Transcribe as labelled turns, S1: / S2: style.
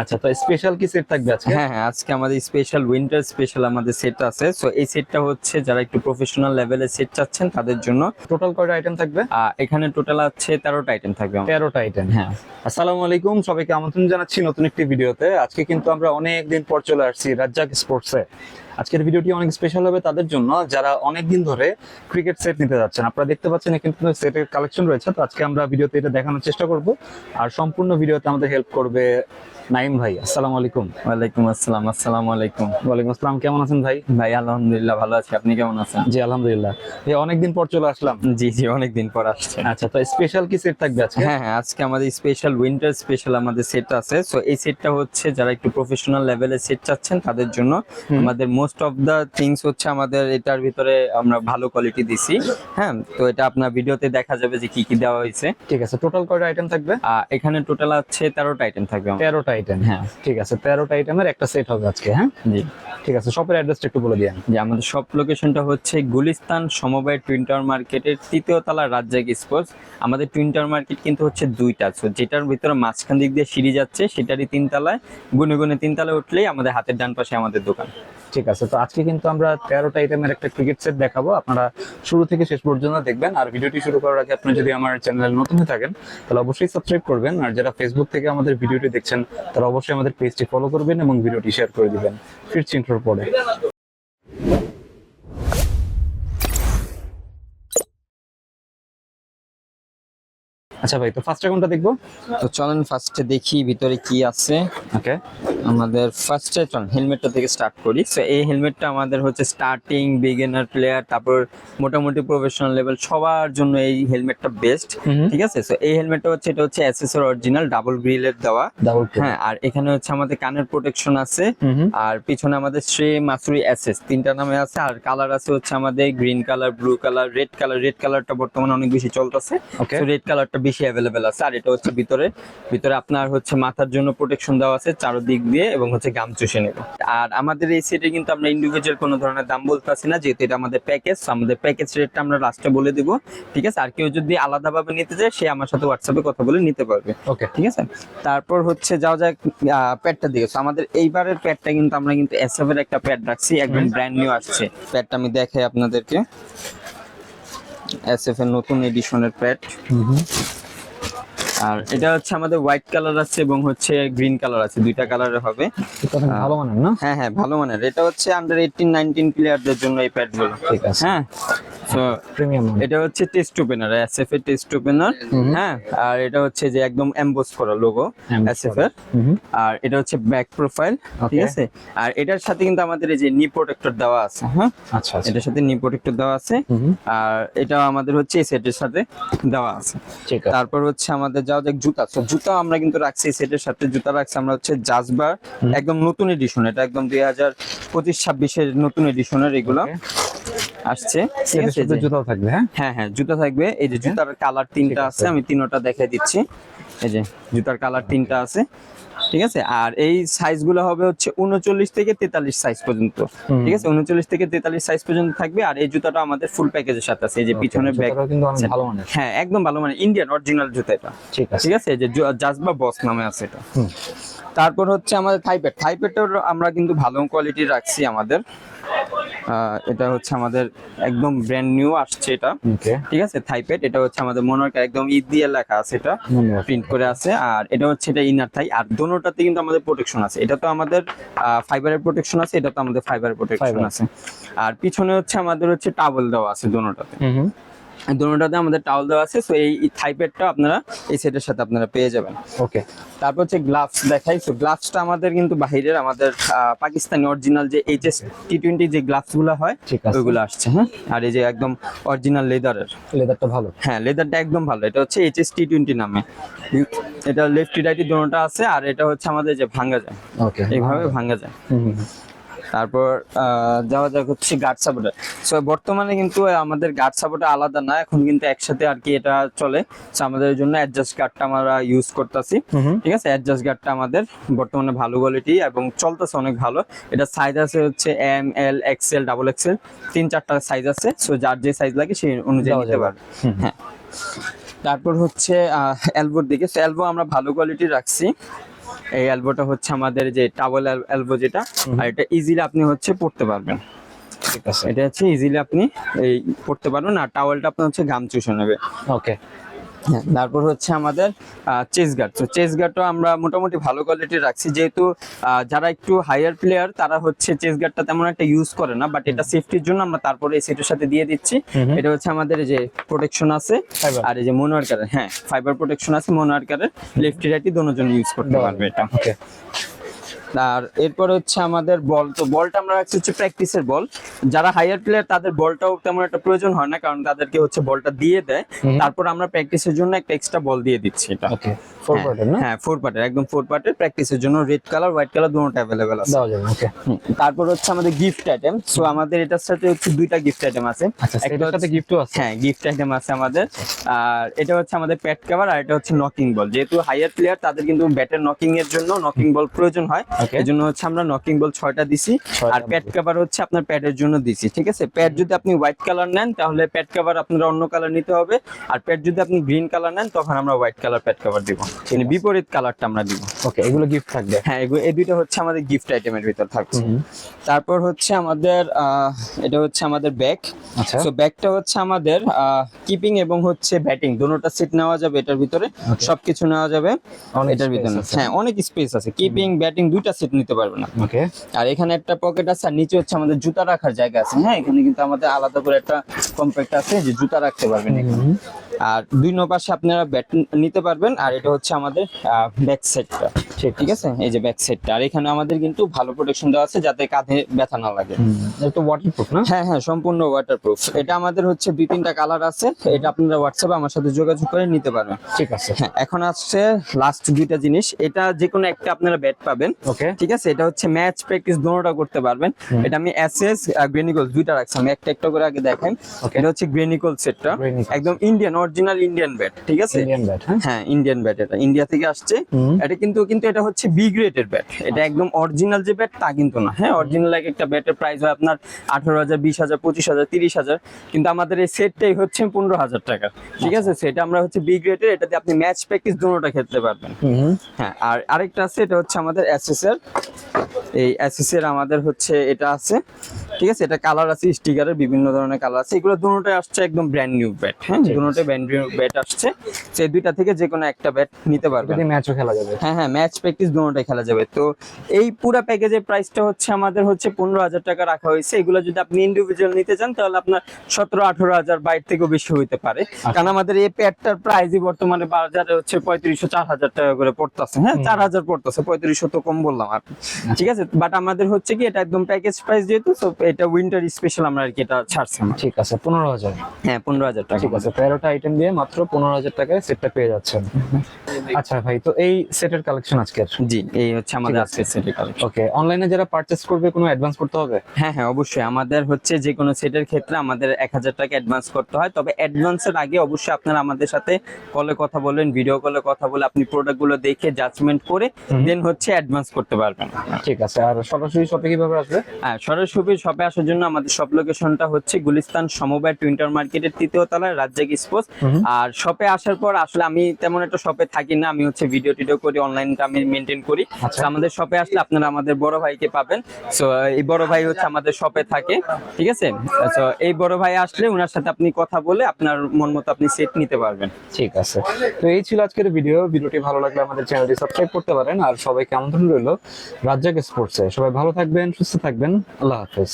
S1: আচ্ছা তো স্পেশাল কি সেট থাকবে আজকে?
S2: হ্যাঁ হ্যাঁ আজকে আমাদের স্পেশাল উইন্টার স্পেশাল আমাদের সেট আছে। সো এই সেটটা হচ্ছে যারা একটু প্রফেশনাল লেভেলের সেট চাচ্ছেন তাদের জন্য
S1: টোটাল কয়টা আইটেম থাকবে?
S2: এখানে টোটাল আছে তেরোটা আইটেম থাকবে
S1: তেরোটা আইটেম
S2: হ্যাঁ।
S1: আসসালামু আলাইকুম সবাইকে আমন্ত্রণ জানাচ্ছি নতুন একটি ভিডিওতে। আজকে কিন্তু আমরা অনেক দিন পর চলে আসছি রাজ্জাক স্পোর্টসে আজকের ভিডিওটি অনেক স্পেশাল হবে তাদের জন্য। যারা অনেক দিন ধরে ক্রিকেট সেট নিতে যাচ্ছেন আপনারা দেখতে পাচ্ছেন এখানে কিন্তু সেটের কালেকশন রয়েছে। তো আজকে আমরা ভিডিওতে এটা দেখানোর চেষ্টা করব। আর সম্পূর্ণ ভিডিওতে আমাদের হেল্প করবে নাইম ভাই আসসালামু আলাইকুম।
S2: ওয়ালাইকুম আসসালাম আসসালামু আলাইকুম।
S1: ওয়ালাইকুম আসসালাম কেমন আছেন ভাই?
S2: ভাই আলহামদুলিল্লাহ ভালো আছি। আপনি কেমন আছেন?
S1: জি আলহামদুলিল্লাহ। এই অনেকদিন পর চলে আসলাম।
S2: জি জি অনেকদিন পর আসছে।
S1: আচ্ছা তো স্পেশাল কি সেট থাকবে আজকে?
S2: হ্যাঁ হ্যাঁ আজকে আমাদের স্পেশাল উইন্টার স্পেশাল আমাদের সেট আছে। সো এই সেটটা হচ্ছে যারা একটু প্রফেশনাল লেভেলের সেট চাচ্ছেন তাদের জন্য আমাদের মোস্ট অফ দা থিংস হচ্ছে আমাদের এটার ভিতরে আমরা ভালো কোয়ালিটি দিছি। হ্যাঁ তো এটা আপনার ভিডিওতে দেখা যাবে যে কি কি দেওয়া হয়েছে।
S1: ঠিক আছে টোটাল কয়টা আইটেম থাকবে?
S2: এখানে টোটাল আছে তেরোটা আইটেম থাকবে।
S1: তেরোটা আইটেম হ্যাঁ। ঠিক আছে তেরোটা আইটেমের একটা সেট হবে আজকে হ্যাঁ?
S2: জি।
S1: ঠিক আছে শপের অ্যাড্রেসটা একটু বলে
S2: যে আমাদের সব লোকেশনটা হচ্ছে গুলিস্তান সমবায় টুইন টাওয়ার মার্কেটের তৃতীয় তলা রাজ্জাক স্পোর্টস আমাদের টুইন টাওয়ার মার্কেট কিন্তু হচ্ছে দুইটা সো যেটার ভিতরে মাঝখান দিক দিয়ে সিঁড়ি যাচ্ছে সেটারই তিন তলায় গুনে গুনে উঠলেই আমাদের হাতের ডান পাশে আমাদের দোকান।
S1: ঠিক আছে তো আজকে কিন্তু আমরা তেরোটা আইটেমের একটা ক্রিকেট সেট দেখাবো। আপনারা শুরু থেকে শেষ পর্যন্ত দেখবেন আর ভিডিওটি শুরু করার আগে আপনি যদি আমার চ্যানেলে নতুন হয়ে থাকেন তাহলে অবশ্যই সাবস্ক্রাইব করবেন। আর যারা ফেসবুক থেকে আমাদের ভিডিওটি দেখছেন তারা অবশ্যই আমাদের পেজটি ফলো করবেন এবং ভিডিওটি শেয়ার করে দিবেন। ফিরছি ইন্ট্রোর পরে। আচ্ছা ভাই তো ফার্স্ট কোনটা দেখব?
S2: তো চলেন ফার্স্টে দেখি ভিতরে কি আছে।
S1: ওকে
S2: আমাদের ফার্স্টে চল হেলমেটটা থেকে স্টার্ট করি। সো এই হেলমেটটা আমাদের হচ্ছে স্টার্টিং বিগিনার প্লেয়ার তারপর মোটামুটি প্রফেশনাল লেভেল সবার জন্য এই হেলমেটটা বেস্ট ঠিক আছে? সো এই হেলমেটটা হচ্ছে এটা হচ্ছে এসএসআর অরিজিনাল ডাবল গ্রিলের দেওয়া।
S1: ডাবল
S2: হ্যাঁ আর এখানে হচ্ছে আমাদের কানের প্রোটেকশন আছে। আর পিছনে আমাদের শ্রে মাসুরি এসএস তিনটা নামে আছে। আর কালার আছে হচ্ছে আমাদের green colour blue colour red colour red কালারটা বর্তমানে অনেক বেশি চলতেছে।
S1: ওকে
S2: তো রেড কালারটা বেশি অ্যাভেলেবেল আছে। আর এটা হচ্ছে ভিতরে। ভিতরে আপনার হচ্ছে মাথার জন্য প্রোটেকশন দেওয়া আছে চারদিক দিয়ে এবং হচ্ছে গাম চুষে নেবে। আর আমাদের এই সেটে কিন্তু আমরা ইন্ডিভিজুয়াল কোনো ধরনের দাম বলতেছি না যেহেতু এটা আমাদের প্যাকেজ আমাদের প্যাকেজ রেটটা আমরা লাস্টে বলে দিব ঠিক আছে? আর কেউ যদি আলাদাভাবে নিতে চায় সে আমার সাথে হোয়াটসঅ্যাপে কথা বলে নিতে পারবে।
S1: ওকে
S2: ঠিক আছে? তারপর হচ্ছে যাও যাক প্যাডটা দিকে। So, আমাদের এইবারের প্যাডটা কিন্তু আমরা কিন্তু এসএফ এর একটা প্যাড রাখছি একদম ব্র্যান্ড নিউ আসছে। প্যাডটা আমি দেখাই আপনাদেরকে। এসএফ এর নতুন এডিশনের প্যাড আর এটা হচ্ছে আমাদের হোয়াইট কালার আছে এবং হচ্ছে গ্রিন কালার আছে দুইটা কালারের হবে।
S1: ভালো মানের না?
S2: হ্যাঁ হ্যাঁ ভালো মানের। এটা হচ্ছে আন্ডার এইটিন নাইনটিন প্লেয়ারদের জন্য এই প্যাডগুলো
S1: ঠিক আছে।
S2: হ্যাঁ? তো
S1: প্রিমিয়াম
S2: এটা হচ্ছে টেস্ট ওপেনার এসএফ এর টেস্ট ওপেনার হ্যাঁ? আর এটা হচ্ছে যে একদম এমবোস করা লোগো এসএফ এর। আর এটা হচ্ছে ব্যাক প্রোফাইল ঠিক আছে? আর এটার সাথে কিন্তু আমাদের এই যে নি প্রোটেক্টর দেওয়া আছে হ্যাঁ?
S1: আচ্ছা আচ্ছা।
S2: এটার সাথে নি প্রোটেক্টর দেওয়া আছে। আর এটা আমাদের হচ্ছে এই সেটের সাথে দেওয়া আছে।
S1: ঠিক আছে।
S2: তারপর হচ্ছে আমাদের যাও যাক জুতা। তো জুতা আমরা কিন্তু রাখছি এই সেটের সাথে। জুতা রাখছি আমরা হচ্ছে জাজবার একদম নতুন এডিশন এটা একদম দুই হাজার পঁচিশ ছাব্বিশের নতুন এডিশনের এগুলো। আসছে।
S1: সাথে থাকবে হ্যাঁ?
S2: হ্যাঁ হ্যাঁ জুতা থাকবে। এই যে জুতার কালার তিনটা আছে। আমি তিনোটা দেখাই দিচ্ছি। এই যে জুতার কালার তিনটা আছে ঠিক আছে? আর এই সাইজগুলো হবে হচ্ছে উনচল্লিশ থেকে তেতাল্লিশ সাইজ পর্যন্ত ঠিক আছে? উনচল্লিশ থেকে তেতাল্লিশ সাইজ পর্যন্ত থাকবে আর এই জুতাটা আমাদের ফুল প্যাকেজের সাথে আছে। এই যে পিছনের ব্যাগ
S1: ভালো মানের।
S2: হ্যাঁ একদম ভালো মানে ইন্ডিয়ান অরিজিনাল জুতা এটা।
S1: ঠিক আছে।
S2: ঠিক আছে? এই যে জাজবা বস নামে আছে এটা। তারপর হচ্ছে আমাদের থাইপেড থাইপেডের আমরা কিন্তু ভালো কোয়ালিটি রাখছি আমাদের। এটা হচ্ছে আমাদের একদম ব্র্যান্ড নিউ আসছে এটা। ঠিক আছে? থাইপেড এটা হচ্ছে আমাদের মনোরকা একদম ঈদ দিয়ে লেখা আছে এটা। প্রিন্ট করে আছে। আর এটা হচ্ছে এটা ইনার থাই আর দোনোটাতে কিন্তু আমাদের প্রোটেকশন আছে। এটা তো আমাদের ফাইবারের প্রোটেকশন আছে এটা তো আমাদের ফাইবারের প্রোটেকশন আছে। আর পিছনে হচ্ছে আমাদের হচ্ছে টাবল দেওয়া আছে দোনোটাতে।
S1: হুম
S2: দোনোটাতে আমাদের টাওয়েল দেওয়া আছে সো এই থাইপেডটা আপনারা এই সেটের সাথে আপনারা পেয়ে যাবেন।
S1: ওকে
S2: তারপর হচ্ছে গ্লাভস দেখাই তো গ্লাভসটা আমাদের কিন্তু বাহিরের আমাদের পাকিস্তানি অরিজিনাল যে এইচএস টি টোয়েন্টি যে গ্লাভসগুলো হয়। ওইগুলো আসছে হ্যাঁ? আর এই যে একদম অরিজিনাল লেদারের
S1: লেদারটা ভালো।
S2: হ্যাঁ লেদারটা একদম ভালো। এটা হচ্ছে এইচএস টি টোয়েন্টি নামে। এটা লেফটি রাইটি দুটোটা আছে আর এটা হচ্ছে আমাদের যে ভাঙ্গা যায়।
S1: ওকে
S2: এইভাবে ভাঙ্গা যায়। তারপর যাওয়া যাক হচ্ছে গার্ড সাপোর্টার সো বর্তমানে কিন্তু আমাদের গার্ড সাপোর্টার আলাদা না এখন কিন্তু একসাথে আর কি এটা চলে। আমাদের জন্য অ্যাডজাস্ট গার্ডটা আমরা ইউজ করতেছি। ঠিক আছে? অ্যাডজাস্ট গার্ডটা আমাদের বর্তমানে ভালো কোয়ালিটি এবং চলতেছে অনেক ভালো। এটা সাইজ আছে হচ্ছে M L XL double XL তিন চারটা সাইজ আছে। সো যার যে সাইজ লাগে সেই অনুযায়ী নিতে পারবে। হ্যাঁ। তারপর হচ্ছে এলবোর দিকে। এলবো আমরা ভালো কোয়ালিটি রাখছি। এই অ্যালবোটা হচ্ছে আমাদের যে টাওয়েল অ্যালবো যেটা আর এটা ইজিলি আপনি হচ্ছে পড়তে পারবেন।
S1: ঠিক আছে।
S2: এটা হচ্ছে ইজিলি আপনি এই পড়তে পারবেন আর টাওয়েলটা আপনার হচ্ছে গাম চুষে নেবে।
S1: ওকে
S2: হ্যাঁ, তারপর হচ্ছে আমাদের চেস গার্ড তো চেস গার্ডটা আমরা মোটামুটি ভালো কোয়ালিটি রাখছি যেহেতু যারা একটু হায়ার প্লেয়ার তারা হচ্ছে চেস গার্ডটা তেমন একটা ইউজ করে না বাট এটা সেফটির জন্য আমরা তারপরে এই সেটের সাথে দিয়ে দিচ্ছি। এটা হচ্ছে আমাদের যে প্রোটেকশন আছে. আর এই যে মোনোয়ারকারের হ্যাঁ ফাইবার প্রোটেকশন আছে মোনোয়ারকারের লেফটি রাইটই দুজনের জন্য ইউজ করতে পারবে এটা।
S1: ওকে
S2: আর এরপর হচ্ছে আমাদের বল তো বলটা আমরা রাখছি হচ্ছে প্র্যাকটিসের বল। যারা হায়ার প্লেয়ার তাদের বলটাও তেমন একটা প্রয়োজন হয় না কারণ তাদেরকে হচ্ছে বলটা দিয়ে দেয়। তারপর আমরা প্র্যাকটিসের জন্য একটা এক্সট্রা বল দিয়ে দিচ্ছি এটা।
S1: ওকে ফোর পার্টের না?
S2: হ্যাঁ ফোর পার্টের একদম ফোর পার্টের প্র্যাকটিসের জন্য রেড কালার হোয়াইট কালার দুটোটা অ্যাভেলেবেল আছে।
S1: দেওয়া যাবে ওকে
S2: তারপর হচ্ছে আমাদের গিফট আইটেম সো আমাদের এটার সাথে হচ্ছে দুইটা গিফট আইটেম আছে।
S1: আচ্ছা
S2: একটা
S1: সাথে গিফটও আছে?
S2: হ্যাঁ গিফট আইটেম আছে আমাদের। আর এটা হচ্ছে আমাদের প্যাড কভার আর এটা হচ্ছে নকিং বল যেহেতু হায়ার প্লেয়ার তাদের কিন্তু ব্যাটের নকিং এর জন্য নকিং বল প্রয়োজন হয়. এই জন্য হচ্ছে আমরা নকিং বল ছয়টা দিছি। আর প্যাড কভার হচ্ছে আপনার প্যাডের জন্য দিছি ঠিক আছে? প্যাড যদি আপনি হোয়াইট কালার নেন তাহলে প্যাড কভার আপনার অন্য কালার নিতে হবে। আর প্যাড যদি আপনি গ্রিন কালার নেন তখন আমরা হোয়াইট কালার প্যাড কভার দিব। মানে বিপরীত কালারটা আমরা দিব।
S1: ওকে এগুলো গিফট থাকবে।
S2: হ্যাঁ এগুলো এই দুইটা হচ্ছে আমাদের গিফট আইটেমের ভিতর থাকছে। তারপর হচ্ছে আমাদের এটা হচ্ছে আমাদের ব্যাগ
S1: আচ্ছা।
S2: সো ব্যাগটা হচ্ছে আমাদের কিপিং এবং হচ্ছে ব্যাটিং দুটোটা সিট নেওয়া যাবে এটার ভিতরে। সবকিছু নেওয়া যাবে এটার ভিতরে। হ্যাঁ অনেক স্পেস আছে। কিপিং ব্যাটিং দুইটা সিট নিতে পারবে না
S1: ওকে
S2: আর এখানে একটা পকেট আছে আর নিচে হচ্ছে আমাদের জুতা রাখার জায়গা আছে হ্যাঁ? এখানে কিন্তু আমাদের আলাদা করে একটা কম্প্যাক্ট আছে যে জুতা রাখতে পারবেন এখানে। আর দুই পাশে আপনারা ব্যাট নিতে পারবেন আর এটা হচ্ছে আমাদের ব্যাক সেটটা
S1: ঠিক
S2: আছে। এই যে ব্যাক সেটটা আর এখানে আমাদের কিন্তু ভালো প্রোটেকশন দেওয়া আছে যাতে কাঁধে ব্যথা না লাগে।
S1: এটা ওয়াটারপ্রুফ না?
S2: হ্যাঁ হ্যাঁ সম্পূর্ণ ওয়াটারপ্রুফ এটা আমাদের হচ্ছে দুই তিনটা কালার আছে। এটা আপনারা হোয়াটসঅ্যাপে আমার সাথে যোগাযোগ করে নিতে পারবেন।
S1: ঠিক আছে।
S2: হ্যাঁ এখন আসছে লাস্ট দুইটা জিনিস। এটা যে কোনো একটা আপনারা ব্যাট পাবেন।
S1: ওকে
S2: ঠিক আছে এটা হচ্ছে ম্যাচ প্র্যাকটিস দোনোটা করতে পারবেন। এটা আমি এসএস গ্রেনিকল দুইটা রাখছি। আমি একটা একটা করে আগে দেখেন এটা হচ্ছে গ্রেনিকল সেটটা একদম ইন্ডিয়ান অরিজিনাল ইন্ডিয়ান ব্যাট ঠিক আছে?
S1: ইন্ডিয়ান ব্যাট হ্যাঁ।
S2: হ্যাঁ ইন্ডিয়ান ব্যাট এটা। ইন্ডিয়া থেকে আসছে। এটা কিন্তু কিন্তু এটা হচ্ছে বি গ্রেডের ব্যাট এটা একদম অরিজিনাল যে ব্যাট তা কিন্তু না। হ্যাঁ অরিজিনাল এক একটা ব্যাটের প্রাইস হয় আপনার আঠারো হাজার বিশ হাজার পঁচিশ হাজার তিরিশ হাজার। কিন্তু আমাদের এই সেটটাই হচ্ছে পনেরো হাজার টাকা। ঠিক আছে? সেটা আমরা হচ্ছে বি গ্রেডের এটাতে আপনি ম্যাচ প্র্যাকটিস দুটোটা খেলতে পারবেন। হ্যাঁ আর আরেকটা আছে এটা হচ্ছে আমাদের এসএসএর এই অ্যাসিসের আমাদের হচ্ছে এটা আছে। ঠিক আছে? এটা কালার আছে স্টিকারের বিভিন্ন ধরনের কালার আছে। এগুলো দুটোটাই আসছে একদম ব্র্যান্ড নিউ ব্যাট হ্যাঁ? দুটোটাই ব্র্যান্ড নিউ ব্যাট আসছে। সেই দুইটা থেকে যে কোনো একটা ব্যাট নিতে পারবেন
S1: যদি ম্যাচও খেলা যাবে।
S2: হ্যাঁ হ্যাঁ ম্যাচ প্র্যাকটিস দুটোটাই খেলা যাবে। তো এই পুরো প্যাকেজের প্রাইসটা হচ্ছে আমাদের হচ্ছে পনেরো হাজার টাকা রাখা হয়েছে। এগুলো যদি আপনি ইন্ডিভিজুয়াল নিতে চান তাহলে আপনার সতেরো আঠারো হাজার বাইর থেকেও বেশি হইতে পারে। কারণ আমাদের এই প্যাডটার প্রাইসই বর্তমানে বাজারে হচ্ছে পঁয়ত্রিশশো চার হাজার টাকা করে পড়তেছে। হ্যাঁ চার হাজার পড়তেছে পঁয়ত্রিশশো তো কম বললাম আর ঠিক আছে? বাট আমাদের হচ্ছে কি এটা একদম প্যাকেজ প্রাইস যেহেতু এটা উইন্টার স্পেশাল আমরা আর কি এটা ছাড়ছি
S1: ঠিক আছে পনেরো হাজার।
S2: হ্যাঁ পনেরো হাজার টাকা।
S1: ঠিক আছে তেরোটা আইটেম দিয়ে মাত্র পনেরো হাজার টাকায় সেটটা পেয়ে যাচ্ছেন। আচ্ছা ভাই তো এই সেটের কালেকশন আজকের?
S2: জি এই হচ্ছে আমাদের। আজকের সেটের কালেকশন
S1: ওকে অনলাইনে যারা পারচেস করবে কোনো অ্যাডভান্স করতে হবে?
S2: হ্যাঁ হ্যাঁ অবশ্যই। আমাদের হচ্ছে যে কোনো সেটের ক্ষেত্রে আমাদের এক হাজার টাকা অ্যাডভান্স করতে হয়। তবে অ্যাডভান্সের আগে অবশ্যই আপনারা আমাদের সাথে কলে কথা বলেন ভিডিও কলে কথা বলে আপনি প্রোডাক্টগুলো দেখে জাজমেন্ট করে দেন হচ্ছে অ্যাডভান্স করতে পারবেন।
S1: ঠিক আছে আর সরাসরি শপে কীভাবে আসবে?
S2: হ্যাঁ সরাসরি শপে আসার জন্য আমাদের শপ লোকেশনটা হচ্ছে গুলিস্তান সমবায় টুইন্টার মার্কেটের তৃতীয় তলায় রাজ্জাক স্পোর্টস আর শপে আসার পর আসলে আমি তেমন একটা শপে থাকি না আমি হচ্ছে ভিডিও টিডিও করি অনলাইনটা আমি মেনটেন করি।
S1: আচ্ছা।
S2: আমাদের শপে আসলে আপনারা আমাদের বড় ভাইকে পাবেন। সো এই বড় ভাই হচ্ছে আমাদের শপে থাকে ঠিক আছে? তো এই বড় ভাই আসলে ওনার সাথে আপনি কথা বলে আপনার মন মতো আপনি সেট নিতে পারবেন।
S1: ঠিক আছে। তো এই ছিল আজকের ভিডিও ভিডিওটি ভালো লাগলে আমাদের চ্যানেলটি সাবস্ক্রাইব করতে পারেন। আর সবাইকে আমন্ত্রণ রইল রাজ্জাক স্পোর্টসে সবাই ভালো থাকবেন সুস্থ থাকবেন। আল্লাহ হাফেজ।